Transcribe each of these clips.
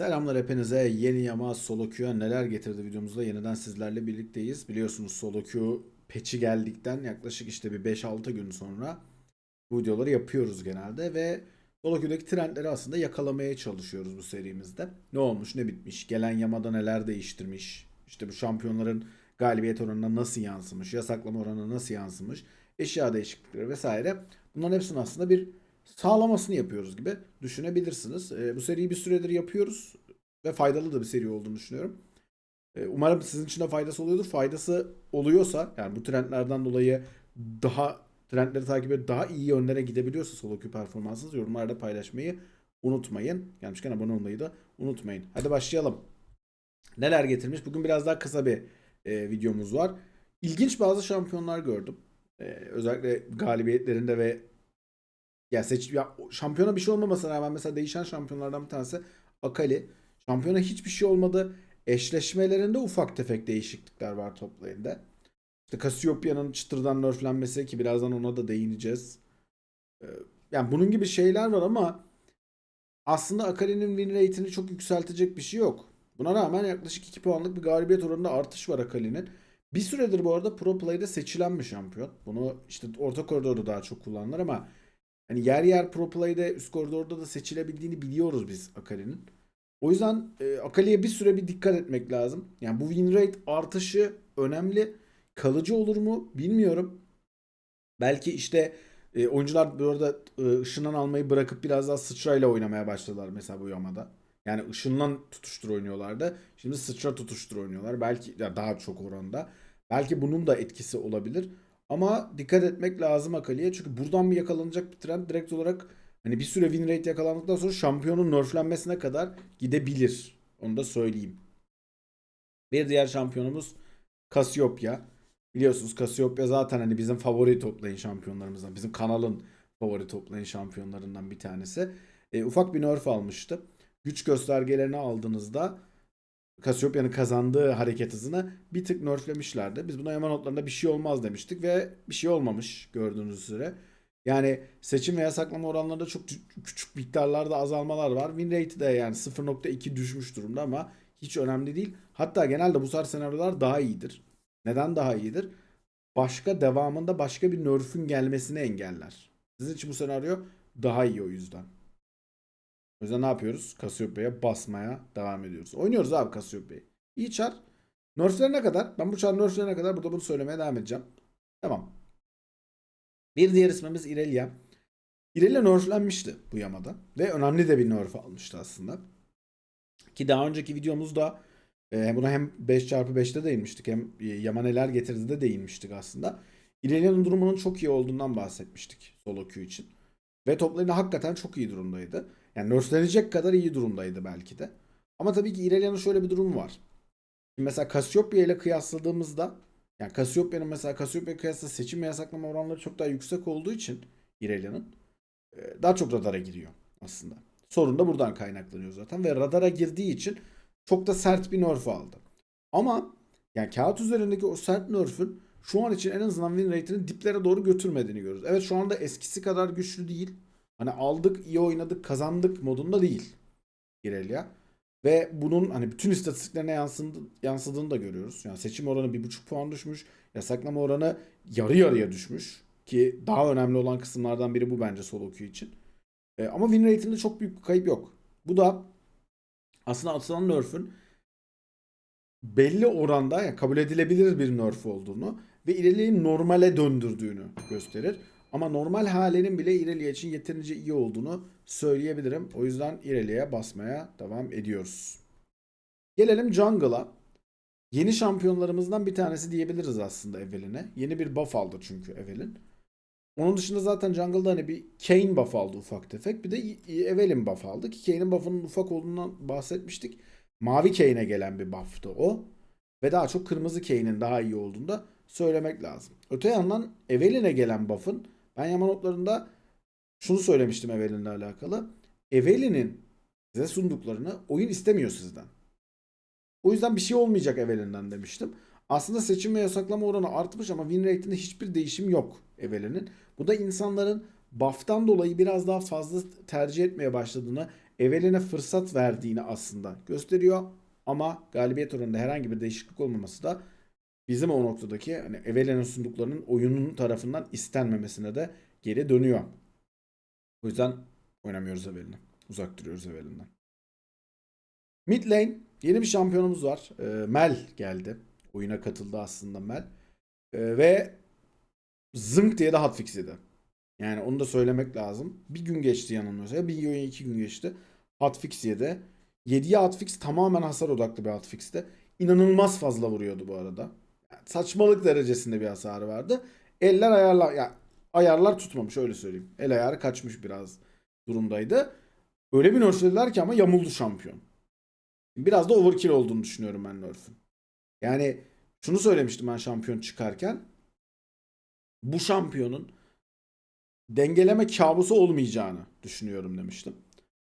Selamlar hepinize. Yeni yama Solo Q'ya neler getirdi videomuzda yeniden sizlerle birlikteyiz. Biliyorsunuz Solo Q patch'i geldikten yaklaşık işte bir 5-6 gün sonra bu videoları yapıyoruz genelde ve Solo Q'daki trendleri aslında yakalamaya çalışıyoruz bu serimizde. Ne olmuş, ne bitmiş, gelen yamada neler değiştirmiş, işte bu şampiyonların galibiyet oranına nasıl yansımış, yasaklama oranına nasıl yansımış, eşya değişiklikleri vesaire. Bunların hepsini aslında bir sağlamasını yapıyoruz gibi düşünebilirsiniz. E, bu seriyi bir süredir yapıyoruz ve faydalı da bir seri olduğunu düşünüyorum. E, umarım sizin için de faydası oluyordur. Faydası oluyorsa yani bu trendlerden dolayı daha trendleri takip edip daha iyi yönlere gidebiliyorsa solo queue performansınız yorumlarda paylaşmayı unutmayın. Gelmişken abone olmayı da unutmayın. Hadi başlayalım. Neler getirmiş? Bugün biraz daha kısa bir e, videomuz var. İlginç bazı şampiyonlar gördüm. E, özellikle galibiyetlerinde ve ya seç ya şampiyona bir şey olmamasına rağmen mesela değişen şampiyonlardan bir tanesi Akali. Şampiyona hiçbir şey olmadı. Eşleşmelerinde ufak tefek değişiklikler var top lane'de. İşte Cassiopeia'nın çıtırdan nerflenmesi ki birazdan ona da değineceğiz. Ee, Yani bunun gibi şeyler var ama aslında Akali'nin win rate'ini çok yükseltecek bir şey yok. Buna rağmen yaklaşık 2 puanlık bir galibiyet oranında artış var Akali'nin. Bir süredir bu arada Pro Play'de seçilen bir şampiyon. Bunu işte orta koridorda daha çok kullanılır ama Hani yer yer Pro Play'de üst koridorda da seçilebildiğini biliyoruz biz Akali'nin. O yüzden e, Akali'ye bir süre bir dikkat etmek lazım. Yani bu win rate artışı önemli. Kalıcı olur mu bilmiyorum. Belki işte e, oyuncular bu arada e, ışından almayı bırakıp biraz daha sıçrayla oynamaya başladılar mesela bu yamada. Yani ışından tutuştur oynuyorlardı. Şimdi sıçra tutuştur oynuyorlar. Belki ya daha çok oranda. Belki bunun da etkisi olabilir. Ama dikkat etmek lazım Akali'ye. Çünkü buradan bir yakalanacak bir trend direkt olarak hani bir süre win rate yakalandıktan sonra şampiyonun nerflenmesine kadar gidebilir. Onu da söyleyeyim. Bir diğer şampiyonumuz Cassiopeia. Biliyorsunuz Cassiopeia zaten hani bizim favori toplayın şampiyonlarımızdan. Bizim kanalın favori toplayın şampiyonlarından bir tanesi. E, ufak bir nerf almıştı. Güç göstergelerini aldığınızda Cassiopeia'nın kazandığı hareket hızını bir tık nerflemişlerdi. Biz buna Yaman notlarında bir şey olmaz demiştik ve bir şey olmamış gördüğünüz üzere. Yani seçim ve yasaklama oranlarında çok küçük miktarlarda azalmalar var. Win rate de yani 0.2 düşmüş durumda ama hiç önemli değil. Hatta genelde bu tarz senaryolar daha iyidir. Neden daha iyidir? Başka devamında başka bir nerf'ün gelmesini engeller. Sizin için bu senaryo daha iyi o yüzden. O yüzden ne yapıyoruz? Cassiopeia'ya basmaya devam ediyoruz. Oynuyoruz abi Cassiopeia'yı. İyi çar. Nerflerine kadar. Ben bu çar nerflerine kadar burada bunu söylemeye devam edeceğim. Tamam. Bir diğer ismimiz Irelia. Irelia nerflenmişti bu yamada. Ve önemli de bir nerf almıştı aslında. Ki daha önceki videomuzda e, buna hem 5x5'te değinmiştik hem yama neler getirdi de değinmiştik aslında. Irelia'nın durumunun çok iyi olduğundan bahsetmiştik solo queue için. Ve toplarında hakikaten çok iyi durumdaydı. Yani nerflenecek kadar iyi durumdaydı belki de. Ama tabii ki Irelia'nın şöyle bir durumu var. Şimdi mesela Cassiopeia ile kıyasladığımızda yani Cassiopeia'nın mesela Cassiopeia kıyasla seçim ve yasaklama oranları çok daha yüksek olduğu için Irelia'nın e, daha çok radara giriyor aslında. Sorun da buradan kaynaklanıyor zaten ve radara girdiği için çok da sert bir nerf aldı. Ama yani kağıt üzerindeki o sert nerf'ün şu an için en azından win rate'ini diplere doğru götürmediğini görüyoruz. Evet şu anda eskisi kadar güçlü değil. Hani aldık, iyi oynadık, kazandık modunda değil Irelia. Ve bunun hani bütün istatistiklerine yansıdı, yansıdığını da görüyoruz. Yani seçim oranı bir buçuk puan düşmüş. Yasaklama oranı yarı yarıya düşmüş. Ki daha önemli olan kısımlardan biri bu bence solo queue için. E, ama win rate'inde çok büyük bir kayıp yok. Bu da aslında atılan nerf'ün belli oranda yani kabul edilebilir bir nerf olduğunu ve ileriyi normale döndürdüğünü gösterir. Ama normal halinin bile Irelia için yeterince iyi olduğunu söyleyebilirim. O yüzden Irelia'ya basmaya devam ediyoruz. Gelelim Jungle'a. Yeni şampiyonlarımızdan bir tanesi diyebiliriz aslında Evelyn'e. Yeni bir buff aldı çünkü Evelyn. Onun dışında zaten Jungle'da hani bir Kayn buff aldı ufak tefek. Bir de Evelyn buff aldı ki Kayn'in buff'ının ufak olduğundan bahsetmiştik. Mavi Kayn'e gelen bir buff'tı o. Ve daha çok kırmızı Kayn'in daha iyi olduğunu da söylemek lazım. Öte yandan Evelyn'e gelen buff'ın ben yama notlarında şunu söylemiştim Evelyn'le alakalı. Evelyn'in size sunduklarını oyun istemiyor sizden. O yüzden bir şey olmayacak Evelyn'den demiştim. Aslında seçim ve yasaklama oranı artmış ama win rate'inde hiçbir değişim yok Evelyn'in. Bu da insanların buff'tan dolayı biraz daha fazla tercih etmeye başladığını, Evelyn'e fırsat verdiğini aslında gösteriyor. Ama galibiyet oranında herhangi bir değişiklik olmaması da bizim o noktadaki hani Evelyn'e sunduklarının oyunun tarafından istenmemesine de geri dönüyor. O yüzden oynamıyoruz Evelyn'i. Uzak duruyoruz Evelyn'den. Mid lane yeni bir şampiyonumuz var. Ee, Mel geldi. Oyuna katıldı aslında Mel. Ee, ve zınk diye de hotfix yedi. Yani onu da söylemek lazım. Bir gün geçti yanılmıyorsa. Bir gün iki gün geçti. Hotfix yedi. Yediği hotfix tamamen hasar odaklı bir hotfix'ti. İnanılmaz fazla vuruyordu bu arada. Saçmalık derecesinde bir hasarı vardı. Eller ayarlar ya ayarlar tutmamış öyle söyleyeyim. El ayarı kaçmış biraz durumdaydı. Öyle bir nerflediler ki ama yamuldu şampiyon. Biraz da overkill olduğunu düşünüyorum ben nerf'ün. Yani şunu söylemiştim ben şampiyon çıkarken. Bu şampiyonun dengeleme kabusu olmayacağını düşünüyorum demiştim.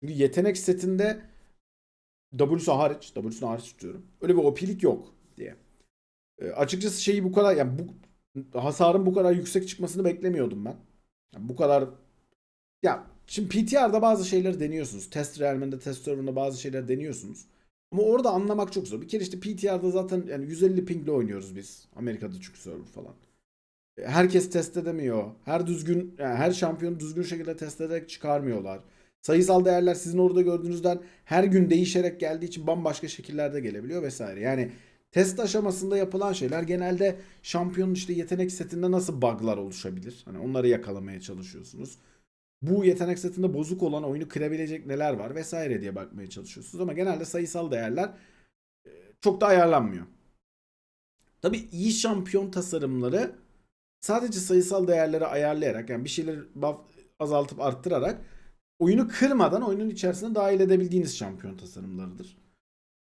Çünkü yetenek setinde W'su hariç, W'sunu hariç tutuyorum. Öyle bir OP'lik yok diye. E, açıkçası şeyi bu kadar yani bu hasarın bu kadar yüksek çıkmasını beklemiyordum ben. Yani bu kadar ya şimdi PTR'da bazı şeyleri deniyorsunuz. Test realminde, test server'ında bazı şeyler deniyorsunuz. Ama orada anlamak çok zor. Bir kere işte PTR'da zaten yani 150 pingle oynuyoruz biz. Amerika'da çünkü server falan. E, Herkes test edemiyor. Her düzgün yani her şampiyonu düzgün şekilde test ederek çıkarmıyorlar. Sayısal değerler sizin orada gördüğünüzden her gün değişerek geldiği için bambaşka şekillerde gelebiliyor vesaire. Yani test aşamasında yapılan şeyler genelde şampiyonun işte yetenek setinde nasıl bug'lar oluşabilir? Hani onları yakalamaya çalışıyorsunuz. Bu yetenek setinde bozuk olan oyunu kırabilecek neler var vesaire diye bakmaya çalışıyorsunuz ama genelde sayısal değerler e, çok da ayarlanmıyor. Tabii iyi şampiyon tasarımları sadece sayısal değerleri ayarlayarak yani bir şeyleri buff azaltıp arttırarak oyunu kırmadan oyunun içerisine dahil edebildiğiniz şampiyon tasarımlarıdır.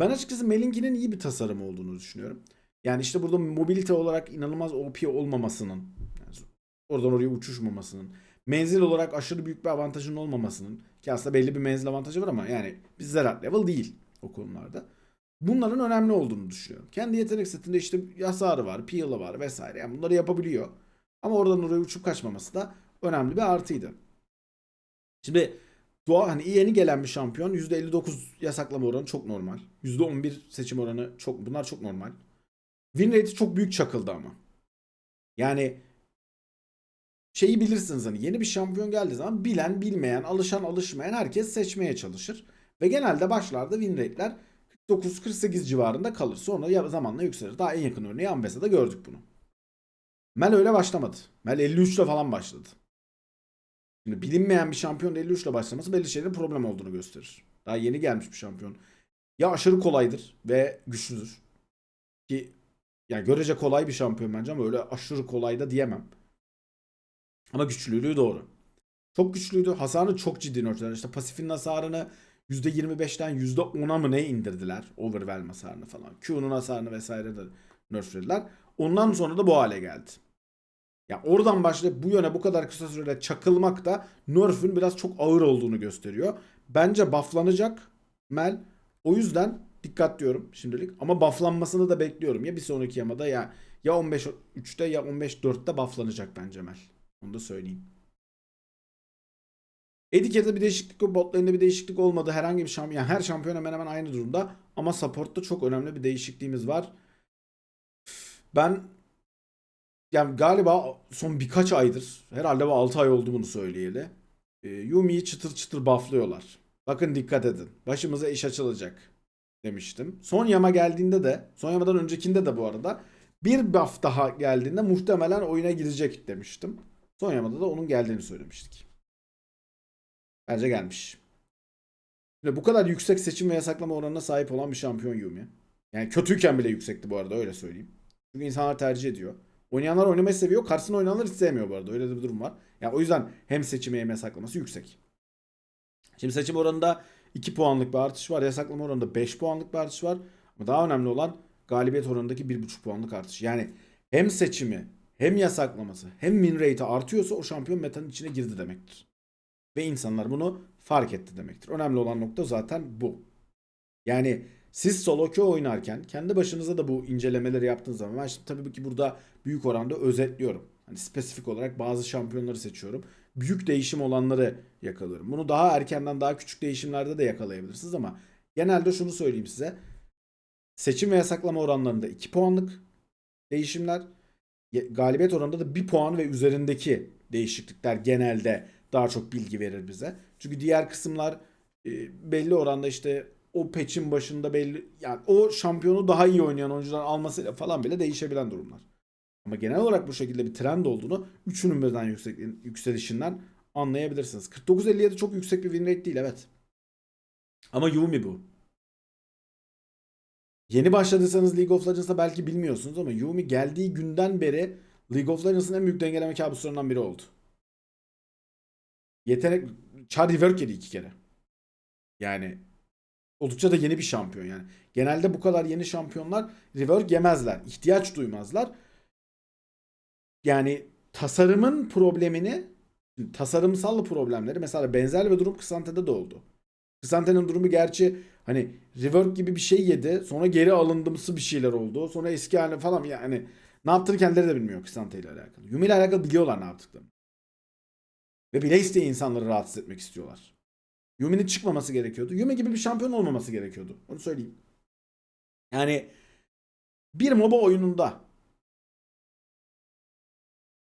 Ben açıkçası Melinki'nin iyi bir tasarım olduğunu düşünüyorum. Yani işte burada mobilite olarak inanılmaz OP olmamasının, yani oradan oraya uçuşmamasının, menzil olarak aşırı büyük bir avantajının olmamasının ki aslında belli bir menzil avantajı var ama yani bir zerat level değil o konularda. Bunların önemli olduğunu düşünüyorum. Kendi yetenek setinde işte hasarı var, peel'ı var vesaire. Yani bunları yapabiliyor. Ama oradan oraya uçup kaçmaması da önemli bir artıydı. Şimdi doğa hani yeni gelen bir şampiyon %59 yasaklama oranı çok normal. %11 seçim oranı çok bunlar çok normal. Win rate'i çok büyük çakıldı ama. Yani şeyi bilirsiniz hani yeni bir şampiyon geldiği zaman bilen bilmeyen alışan alışmayan herkes seçmeye çalışır. Ve genelde başlarda win rate'ler 49-48 civarında kalır. Sonra zamanla yükselir. Daha en yakın örneği Ambessa'da gördük bunu. Mel öyle başlamadı. Mel 53 ile falan başladı. Şimdi bilinmeyen bir şampiyon 53 ile başlaması belli şeylerin problem olduğunu gösterir. Daha yeni gelmiş bir şampiyon. Ya aşırı kolaydır ve güçlüdür. Ki yani görece kolay bir şampiyon bence ama öyle aşırı kolay da diyemem. Ama güçlülüğü doğru. Çok güçlüydü. Hasarını çok ciddi nerflediler. İşte pasifin hasarını %25'ten %10'a mı ne indirdiler? Overwhelm hasarını falan. Q'nun hasarını vesaire de nerflediler. Ondan sonra da bu hale geldi. Ya oradan başlayıp bu yöne bu kadar kısa sürede çakılmak da nerf'ün biraz çok ağır olduğunu gösteriyor. Bence bufflanacak Mel. O yüzden dikkat diyorum şimdilik. Ama bufflanmasını da bekliyorum. Ya bir sonraki yamada ya ya 15-3'te ya 15-4'te bufflanacak bence Mel. Onu da söyleyeyim. Edike'de bir değişiklik yok. Bot lane'de bir değişiklik olmadı. Herhangi bir şampiyon. Yani her şampiyon hemen hemen aynı durumda. Ama support'ta çok önemli bir değişikliğimiz var. Ben yani galiba son birkaç aydır herhalde bu 6 ay oldu bunu söyleyeli. E, Yumi'yi çıtır çıtır bufflıyorlar. Bakın dikkat edin. Başımıza iş açılacak demiştim. Son yama geldiğinde de son yamadan öncekinde de bu arada bir buff daha geldiğinde muhtemelen oyuna girecek demiştim. Son yamada da onun geldiğini söylemiştik. Bence gelmiş. Şimdi bu kadar yüksek seçim ve yasaklama oranına sahip olan bir şampiyon Yumi. Yani kötüyken bile yüksekti bu arada öyle söyleyeyim. Çünkü insanlar tercih ediyor. Oynayanlar oynamayı seviyor. Karşısında oynayanlar hiç sevmiyor bu arada. Öyle de bir durum var. Yani o yüzden hem seçimi hem yasaklaması yüksek. Şimdi seçim oranında 2 puanlık bir artış var. Yasaklama oranında 5 puanlık bir artış var. Ama daha önemli olan galibiyet oranındaki 1,5 puanlık artış. Yani hem seçimi hem yasaklaması hem win rate'i artıyorsa o şampiyon metanın içine girdi demektir. Ve insanlar bunu fark etti demektir. Önemli olan nokta zaten bu. Yani siz solo oynarken kendi başınıza da bu incelemeleri yaptığınız zaman ben şimdi tabii ki burada büyük oranda özetliyorum. Hani spesifik olarak bazı şampiyonları seçiyorum. büyük değişim olanları yakalıyorum. Bunu daha erkenden daha küçük değişimlerde de yakalayabilirsiniz ama genelde şunu söyleyeyim size. Seçim ve yasaklama oranlarında 2 puanlık değişimler, ye- galibiyet oranında da 1 puan ve üzerindeki değişiklikler genelde daha çok bilgi verir bize. Çünkü diğer kısımlar e, belli oranda işte o peçin başında belli yani o şampiyonu daha iyi oynayan oyuncular almasıyla falan bile değişebilen durumlar. Ama genel olarak bu şekilde bir trend olduğunu üçünün birden yüksek, yükselişinden anlayabilirsiniz. 49-57 çok yüksek bir win rate değil evet. Ama Yumi bu. Yeni başladıysanız League of Legends'ta belki bilmiyorsunuz ama Yumi geldiği günden beri League of Legends'ın en büyük dengeleme kabuslarından biri oldu. Yetenek Char rework yedi iki kere. Yani oldukça da yeni bir şampiyon yani. Genelde bu kadar yeni şampiyonlar rework yemezler. ihtiyaç duymazlar. Yani tasarımın problemini tasarımsal problemleri mesela benzer bir durum Kısante'de de oldu. Kısante'nin durumu gerçi hani rework gibi bir şey yedi. Sonra geri alındımsı bir şeyler oldu. Sonra eski haline falan yani ne yaptığını kendileri de bilmiyor Kısante ile alakalı. Yumi ile alakalı biliyorlar ne yaptıklarını. Ve bile isteye insanları rahatsız etmek istiyorlar. Yumi'nin çıkmaması gerekiyordu. Yumi gibi bir şampiyon olmaması gerekiyordu. Onu söyleyeyim. Yani bir MOBA oyununda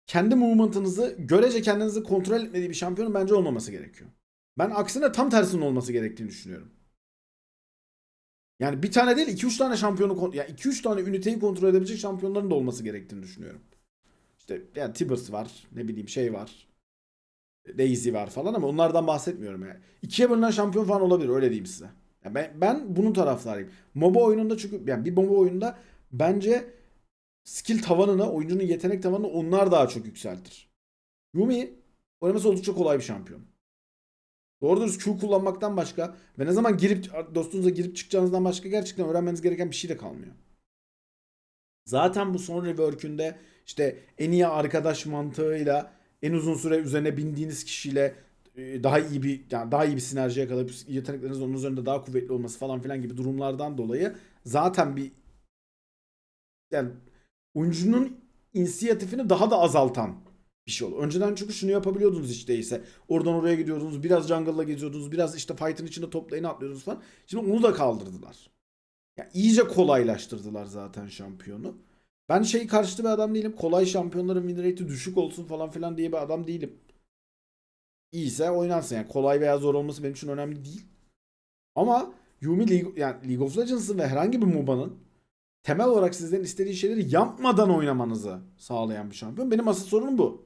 kendi movement'ınızı görece kendinizi kontrol etmediği bir şampiyonun bence olmaması gerekiyor. Ben aksine tam tersinin olması gerektiğini düşünüyorum. Yani bir tane değil 2-3 tane şampiyonu yani 2-3 tane üniteyi kontrol edebilecek şampiyonların da olması gerektiğini düşünüyorum. İşte yani Tibbers var, ne bileyim şey var. Daisy var falan ama onlardan bahsetmiyorum yani. İkiye bölünen şampiyon falan olabilir öyle diyeyim size. Yani ben, ben bunun taraftarıyım. MOBA oyununda çünkü yani bir MOBA oyunda bence skill tavanını, oyuncunun yetenek tavanını onlar daha çok yükseltir. Yumi oynaması oldukça kolay bir şampiyon. Doğru dürüst Q kullanmaktan başka ve ne zaman girip dostunuza girip çıkacağınızdan başka gerçekten öğrenmeniz gereken bir şey de kalmıyor. Zaten bu son rework'ünde işte en iyi arkadaş mantığıyla en uzun süre üzerine bindiğiniz kişiyle e, daha iyi bir yani daha iyi bir sinerji yakalayıp yeteneklerinizin onun üzerinde daha kuvvetli olması falan filan gibi durumlardan dolayı zaten bir yani oyuncunun inisiyatifini daha da azaltan bir şey oldu. Önceden çünkü şunu yapabiliyordunuz hiç değilse. Oradan oraya gidiyordunuz. Biraz jungle'la geziyordunuz. Biraz işte fight'ın içinde top lane'e atlıyordunuz falan. Şimdi onu da kaldırdılar. Ya iyice kolaylaştırdılar zaten şampiyonu. Ben şey karşıtı bir adam değilim. Kolay şampiyonların win rate'i düşük olsun falan filan diye bir adam değilim. İyiyse oynansın yani. Kolay veya zor olması benim için önemli değil. Ama Yumi League, yani League of Legends'ın ve herhangi bir MOBA'nın temel olarak sizlerin istediği şeyleri yapmadan oynamanızı sağlayan bir şampiyon. Benim asıl sorunum bu.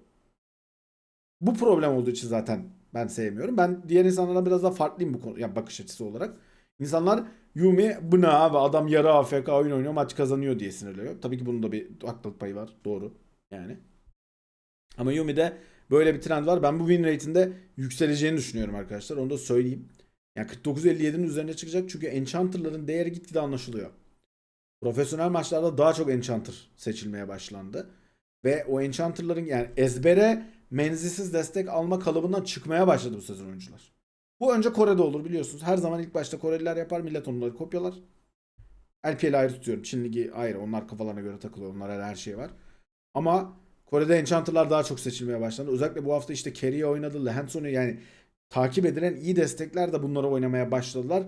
Bu problem olduğu için zaten ben sevmiyorum. Ben diğer insanlardan biraz daha farklıyım bu konu yani bakış açısı olarak. İnsanlar Yumi bu ne abi adam yarı AFK oyun oynuyor maç kazanıyor diye sinirleniyor. Tabii ki bunun da bir haklılık payı var. Doğru yani. Ama Yumi'de böyle bir trend var. Ben bu win rate'inde yükseleceğini düşünüyorum arkadaşlar. Onu da söyleyeyim. Yani 49-57'nin üzerine çıkacak çünkü Enchanter'ların değeri gitgide anlaşılıyor. Profesyonel maçlarda daha çok Enchanter seçilmeye başlandı. Ve o Enchanter'ların yani ezbere menzilsiz destek alma kalıbından çıkmaya başladı bu sezon oyuncular. Bu önce Kore'de olur biliyorsunuz. Her zaman ilk başta Koreliler yapar. Millet onları kopyalar. LPL'i ayrı tutuyorum. Çin Ligi ayrı. Onlar kafalarına göre takılıyor. Onlar her, şey var. Ama Kore'de Enchanter'lar daha çok seçilmeye başlandı. Özellikle bu hafta işte Carry oynadı. Lehandson'u yani takip edilen iyi destekler de bunları oynamaya başladılar.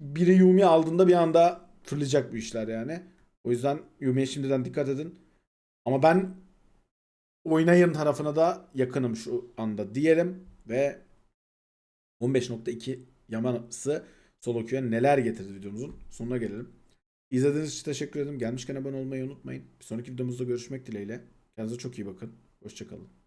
Biri Yumi aldığında bir anda fırlayacak bu işler yani. O yüzden Yumi'ye şimdiden dikkat edin. Ama ben oynayın tarafına da yakınım şu anda diyelim ve 15.2 Yaman'sı solo queue'ya neler getirdi videomuzun sonuna gelelim. İzlediğiniz için teşekkür ederim. Gelmişken abone olmayı unutmayın. Bir sonraki videomuzda görüşmek dileğiyle. Kendinize çok iyi bakın. Hoşçakalın.